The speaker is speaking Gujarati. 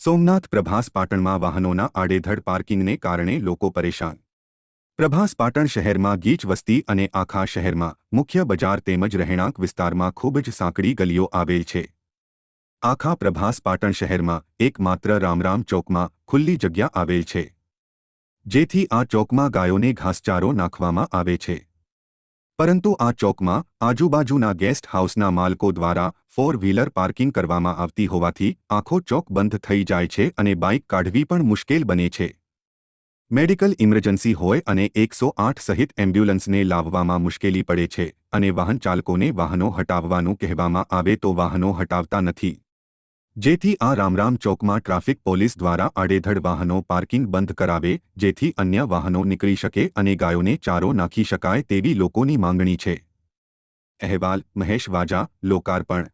સોમનાથ પ્રભાસ પાટણમાં વાહનોના આડેધડ પાર્કિંગને કારણે લોકો પરેશાન. પ્રભાસ પાટણ શહેરમાં ગીચ વસ્તી અને આખા શહેરમાં મુખ્ય બજાર તેમજ રહેણાંક વિસ્તારમાં ખૂબ જ સાંકડી ગલીઓ આવેલ છે. આખા પ્રભાસ પાટણ શહેરમાં એકમાત્ર રામરામ ચોકમાં ખુલ્લી જગ્યા આવેલ છે. જેથી આ ચોકમાં ગાયોને ઘાસચારો નાખવામાં આવે છે. પરંતુ આ ચોકમાં આજુબાજુના ગેસ્ટ હાઉસના માલકો દ્વારા ફોર વ્હીલર પાર્કિંગ કરવામાં આવતી હોવાથી આખો ચોક બંધ થઈ જાય છે અને બાઇક કાઢવી પણ મુશ્કેલ બને છે. મેડિકલ ઇમરજન્સી હોય અને એકસો આઠ સહિત એમ્બ્યુલન્સને લાવવામાં મુશ્કેલી પડે છે અને વાહન ચાલકોને વાહનો હટાવવાનું કહેવામાં આવે તો વાહનો હટાવતા નથી. જેથી આ રામરામ ચોકમાં ટ્રાફિક પોલીસ દ્વારા આડેધડ વાહનો પાર્કિંગ બંધ કરાવે, જેથી અન્ય વાહનો નીકળી શકે અને ગાયોને ચારો નાખી શકાય તેવી લોકોની માંગણી છે. અહેવાલ, મહેશ વાજા, લોકાર્પણ.